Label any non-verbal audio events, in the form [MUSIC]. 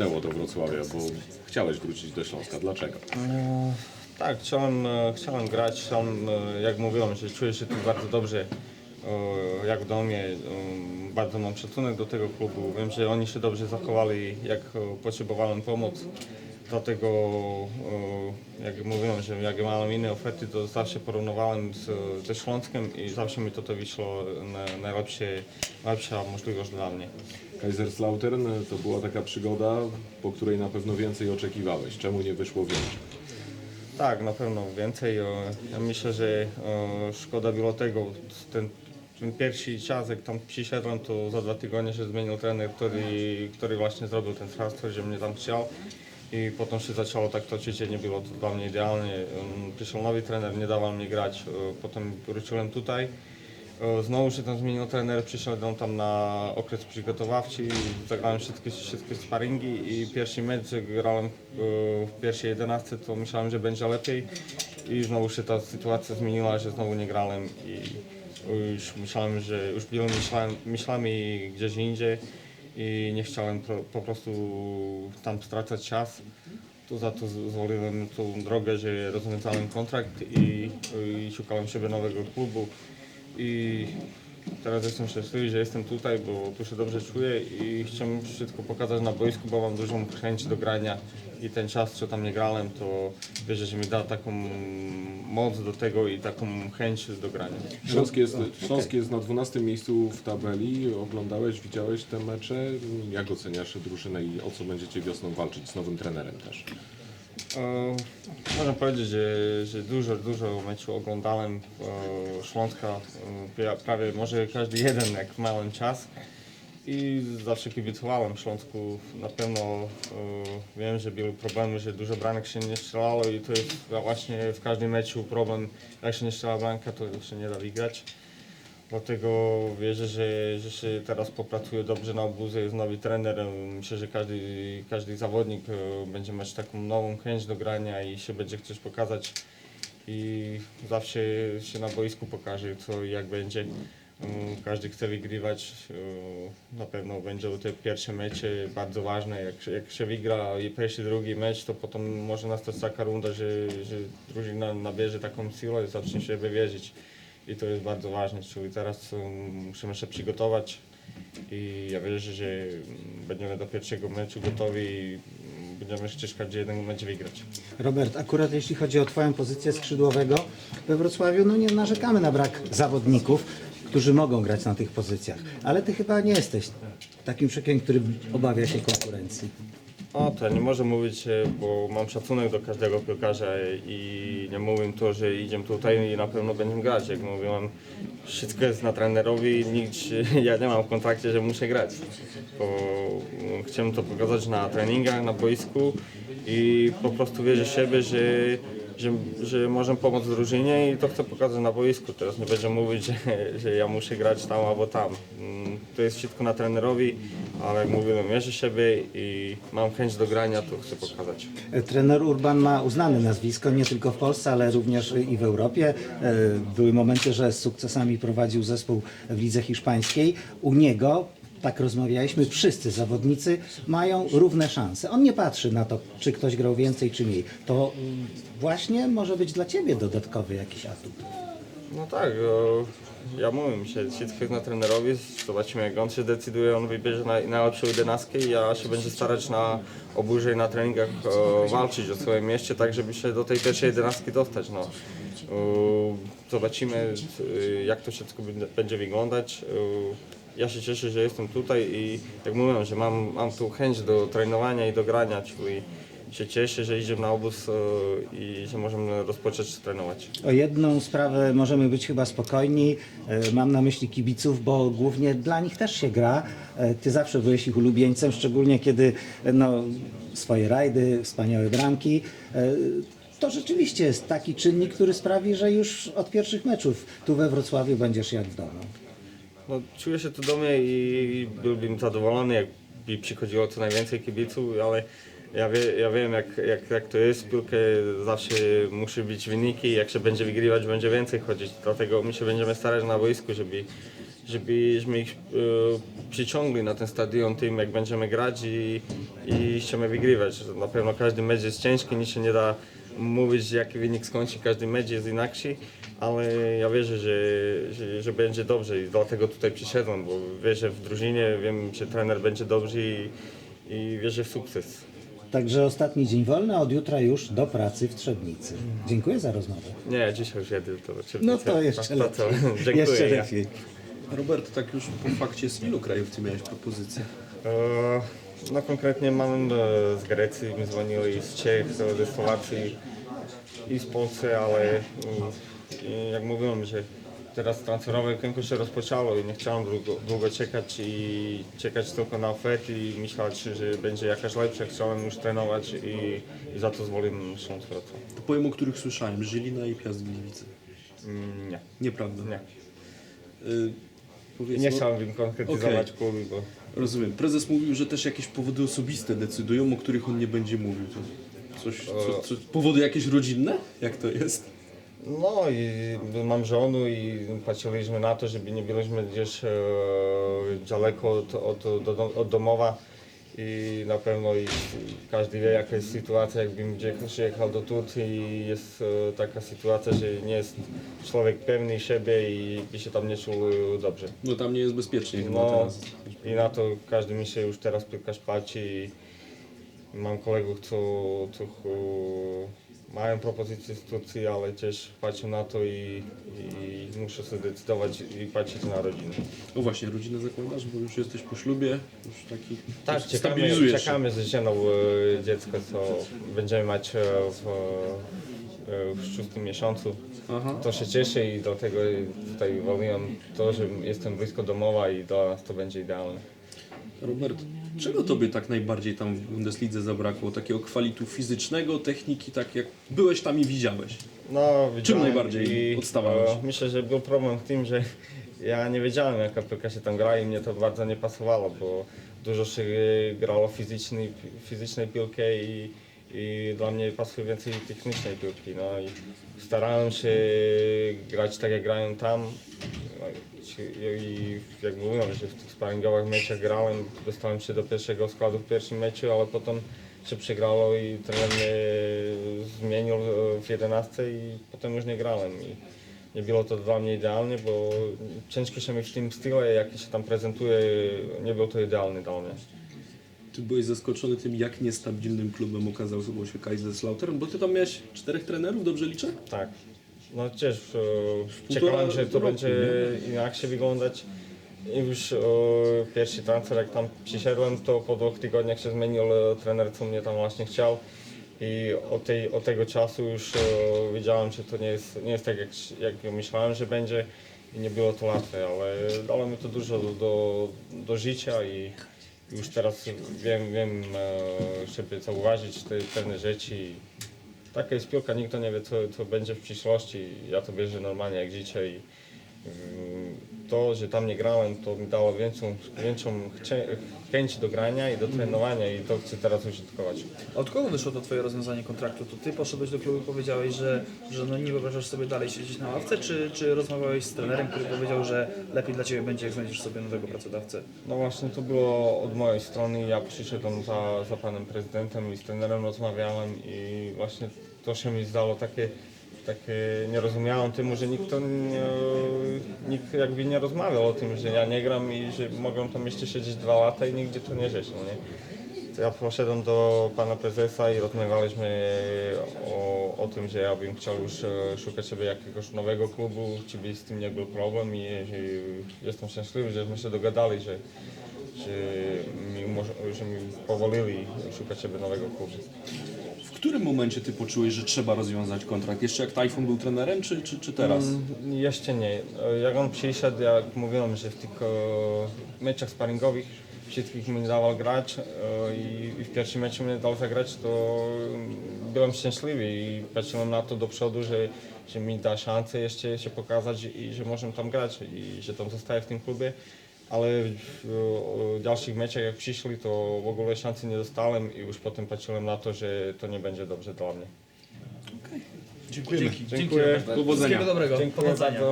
przyciągnęło do Wrocławia, bo chciałeś wrócić do Śląska. Dlaczego? E, Tak, chciałem, e, chciałem grać, chciałem, e, jak mówiłem, że czuję się tu bardzo dobrze, e, jak w domie. Bardzo mam szacunek do tego klubu. Wiem, że oni się dobrze zachowali, jak potrzebowałem pomoc. Dlatego, jak mówiłem, że jak miałem inne oferty, to zawsze porównywałem z, ze Śląskiem i zawsze mi to, to wyszło na, najlepsze, najlepsza możliwość dla mnie. Kaiserslautern to była taka przygoda, po której na pewno więcej oczekiwałeś. Czemu nie wyszło więcej? Tak, na pewno więcej. E, Ja myślę, że e, szkoda było tego. Ten, ten pierwszy czas, jak tam przyszedłem, to za dwa tygodnie się zmienił trener, który, który właśnie zrobił ten transfer, że mnie tam chciał. I potem się zaczęło tak toczyć, nie było to dla mnie idealnie. Em, Przyszedł nowy trener, nie dawał mi grać. E, Potem wróciłem tutaj. E, Znowu się tam zmienił trener, przyszedłem tam na okres przygotowawczy, zagrałem wszystkie, wszystkie sparingi i pierwszy mecz grałem e, w pierwszej 11, to myślałem, że będzie lepiej i znowu się ta sytuacja zmieniła, że znowu nie grałem i już myślałem, że już byłem myślałem, myślami gdzieś indziej i nie chciałem pro, po prostu tam stracać czas. To za to zwoliłem tą drogę, że rozwiązałem kontrakt i, i szukałem siebie nowego klubu. I teraz jestem szczęśliwy, że jestem tutaj, bo tu się dobrze czuję i chciałem wszystko pokazać na boisku, bo mam dużą chęć do grania i ten czas, co tam nie grałem, to wierzę, że mi da taką moc do tego i taką chęć do grania. Śląsk jest, jest na 12 miejscu w tabeli. Oglądałeś, widziałeś te mecze. Jak oceniasz drużynę i o co będziecie wiosną walczyć z nowym trenerem też? E, Można powiedzieć, że, że dużo, dużo meczu oglądałem e, Śląska, e, pra- prawie może każdy jeden, jak miałem czas. I zawsze kibicowałem Śląsku. Na pewno e, wiem, że były problemy, że dużo bramek się nie strzelało i to jest właśnie w każdym meczu problem. Jak się nie strzela bramka, to się nie da wygrać. Dlatego wierzę, że, się teraz popracuje dobrze na obuzie, jest nowy trener. Myślę, że każdy, każdy zawodnik e, będzie mieć taką nową chęć do grania i się będzie chcieć pokazać. I zawsze się na boisku pokaże, co i jak będzie. Mm, Każdy chce wygrywać. e, Na pewno będą te pierwsze mecze bardzo ważne. Jak, jak się wygra i pierwszy, drugi mecz, to potem może nastać taka runda, że, że drużyna nabierze taką siłę i zacznie się wywierzyć. I to jest bardzo ważne, czyli teraz musimy się przygotować i ja wierzę, że będziemy do pierwszego meczu gotowi i będziemy ściskać, że jeden mecz wygrać. Robert, akurat jeśli chodzi o Twoją pozycję skrzydłowego we Wrocławiu, no nie narzekamy na brak zawodników, którzy mogą grać na tych pozycjach. Ale Ty chyba nie jesteś takim człowiekiem, który obawia się konkurencji. O, to nie może mówić, e, bo mam szacunek do każdego piłkarza i nie mówię to, że idziemy tutaj i na pewno będziemy grać. Jak mówiłem, wszystko jest na trenerowi, nikt, [LAUGHS] ja nie mam w kontrakcie, że muszę grać. Bo mm, chciałem to pokazać na treningach, na boisku i po prostu wierzę w siebie, że, że, że możemy pomóc drużynie i to chcę pokazać na boisku. Teraz nie będę mówić, że, że ja muszę grać tam albo tam. Mm, To jest wszystko na trenerowi, ale jak mówiłem, wierzę w siebie i mam chęć do grania, to chcę pokazać. Trener Urban ma uznane nazwisko nie tylko w Polsce, ale również i w Europie. E, Były momenty, że z sukcesami prowadził zespół w lidze hiszpańskiej. U niego, tak rozmawialiśmy, wszyscy zawodnicy mają równe szanse. On nie patrzy na to, czy ktoś grał więcej, czy mniej. To właśnie może być dla Ciebie dodatkowy jakiś atut. No tak, ja mówię, się wszystko jest na trenerowi, zobaczymy jak on się decyduje, on wybierze naj, najlepszą jedenastkę i ja się będę starać na oburze i na treningach walczyć o swoje mieście, tak żeby się do tej pierwszej jedenastki dostać. No. Zobaczymy y, jak to wszystko będzie- wyglądać. Ja się cieszę, że jestem tutaj i jak mówiłem, że mam, mam tu chęć do trenowania i do grania, czyli się cieszę, że idziemy na obóz o, i że możemy rozpocząć trenować. O jedną sprawę możemy być chyba spokojni. E, Mam na myśli kibiców, bo głównie dla nich też się gra. E, Ty zawsze byłeś ich ulubieńcem, szczególnie kiedy e, no, swoje rajdy, wspaniałe bramki. E, To rzeczywiście jest taki czynnik, który sprawi, że już od pierwszych meczów tu we Wrocławiu będziesz jak w domu. No, czuję się tu dumnie i byłbym zadowolony, jakby przychodziło co najwięcej kibiców, ale ja, wie, ja wiem jak, jak, jak to jest, piłkę zawsze musi być wyniki, jak się będzie wygrywać, będzie więcej chodzić, dlatego my się będziemy starać na boisku, żeby, żebyśmy ich e, przyciągli na ten stadion tym, jak będziemy grać i, i chcemy wygrywać. Na pewno każdy mecz jest ciężki, nic się nie da mówić, jaki wynik skończy, każdy mecz jest inaczej, ale ja wierzę, że, że, że będzie dobrze i dlatego tutaj przyszedłem, bo wierzę w drużynie, wiem, że trener będzie dobry i, i wierzę w sukces. Także ostatni dzień wolny, a od jutra już do pracy w Trzebnicy. Dziękuję za rozmowę. Nie, dzisiaj już jedę do No to jeszcze to, lepiej. to, [LAUGHS] Dziękuję. Jeszcze ja. lepiej. Robert, tak już po fakcie z ilu krajów ty miałeś propozycje? E, No konkretnie mam e, z Grecji, mi dzwonili z Czech, ze Słowacji i z Polski, ale mm, i jak mówiłem, że teraz transferowe okienko się rozpoczęło i nie chciałem długo, długo czekać i czekać tylko na oferty i myśleć, że będzie jakaś lepsza. Chciałem już trenować i, i za to zwoliłem Śląsk Wrocław. To powiem, o których słyszałem. Żylina i Piast Gliwice. Mm, Nie, Nieprawda. nie. Y, powiedz, Nie no, chciałem konkretyzować Okej. klubu, bo Rozumiem. Prezes mówił, że też jakieś powody osobiste decydują, o których on nie będzie mówił. To coś, co, co, powody jakieś rodzinne? Jak to jest? No i mam żonę i patrzyliśmy na to, żeby nie byliśmy gdzieś e, daleko od, od, od, od domowa i na pewno i każdy wie jaka jest sytuacja, jakbym gdzie przyjechał do Tut i jest e, taka sytuacja, że nie jest człowiek pewny siebie i by się tam nie czuł dobrze. No tam nie jest bezpiecznie chyba No teraz. i na to każdy mi się już teraz piłkarz patrzy i mam kolegów, co, co mają propozycje z Turcji, ale też patrzą na to i, i muszę sobie decydować i patrzeć na rodzinę. O właśnie, rodzinę zakładasz, bo już jesteś po ślubie, już taki Tak, już czekamy, stabilizujesz się. czekamy z żoną e, dziecko, co będziemy mieć e, w, e, w szóstym miesiącu. Aha. To się cieszę i dlatego tutaj woliłem to, że jestem blisko domowa i dla nas to będzie idealne. Robert, czego tobie tak najbardziej tam w Bundeslidze zabrakło? Takiego kwalitu fizycznego, techniki, tak jak byłeś tam i widziałeś? No, widziałem najbardziej odstawałeś? e, Myślę, że był problem w tym, że ja nie wiedziałem jaka piłka się tam gra i mnie to bardzo nie pasowało, bo dużo się e, grało fizycznej, fizycznej piłki i, i dla mnie pasuje więcej technicznej piłki. No i starałem się grać tak jak grają tam. I- jak mówiłem, że w tych sparingowych meczach grałem, dostałem się do pierwszego składu w pierwszym meczu, ale potem się przegrało i trener mnie zmienił e, w 11 i potem już nie grałem. I nie było to dla mnie idealnie, bo ciężko się mi w tym jaki się tam prezentuje, nie był to idealny dla mnie. Ty byłeś zaskoczony tym, jak niestabilnym klubem okazał się Kaiserslautern, bo ty tam miałeś czterech trenerów, dobrze liczę? Tak. No też e, czekałem, że to będzie inaczej wyglądać. I już e, pierwszy transfer, jak tam przyszedłem, to po dwóch tygodniach się zmienił trener, co mnie tam właśnie chciał. I od, tej, od tego czasu już e, wiedziałem, że to nie jest, nie jest tak, jak, jak myślałem, że będzie. I nie było to łatwe, ale dało mi to dużo do, do, do życia i już teraz wiem, wiem e, żeby zauważyć te pewne rzeczy. I Taka jest piłka, nikt nie wie co, co będzie w przyszłości. Ja to wierzę normalnie jak dzisiaj. Mm, To, że tam nie grałem, to mi dało większą, większą chęć do grania i do trenowania i to chcę teraz użytkować. A od kogo wyszło to twoje rozwiązanie kontraktu? To ty poszedłeś do klubu i powiedziałeś, że, że no nie wyobrażasz sobie dalej siedzieć na ławce, czy, czy rozmawiałeś z trenerem, który powiedział, że lepiej dla ciebie będzie, jak znajdziesz sobie nowego pracodawcę? No właśnie to było od mojej strony. Ja przyszedłem za, za panem prezydentem i z trenerem rozmawiałem i właśnie to się mi zdało takie, takie nie rozumiałem temu, że nikt, to nie, nikt jakby nie rozmawiał o tym, że ja nie gram i że mogę tam jeszcze siedzieć dwa lata i nigdzie to nie rzeź, no nie? To ja poszedłem do pana prezesa i rozmawialiśmy o, o tym, że ja bym chciał już e, szukać sobie jakiegoś nowego klubu, czy z tym nie był problem i, i jestem szczęśliwy, żeśmy się dogadali, że, że, mi, umoż- że mi powolili szukać sobie nowego klubu. W którym momencie ty poczułeś, że trzeba rozwiązać kontrakt? Jeszcze jak Tajfun był trenerem, czy, czy, czy teraz? Mm, Jeszcze nie. Jak on przyszedł, jak mówiłem, że w tych e, meczach sparingowych wszystkich mi dawał grać e, i, i w pierwszym meczu mnie dał zagrać, to mm, byłem szczęśliwy i patrzyłem na to do przodu, że, że mi da szansę jeszcze się pokazać i że możemy tam grać i że tam zostaję w tym klubie. Ale w, w dalszych meczach jak przyszli, to w ogóle szansy nie dostałem i już potem patrzyłem na to, że to nie będzie dobrze dla mnie. Dziękujemy. Dzięki. Dziękuję. Dzięki. Powodzenia. Wszystkiego dobrego. Dziękuję Powodzenia. bardzo.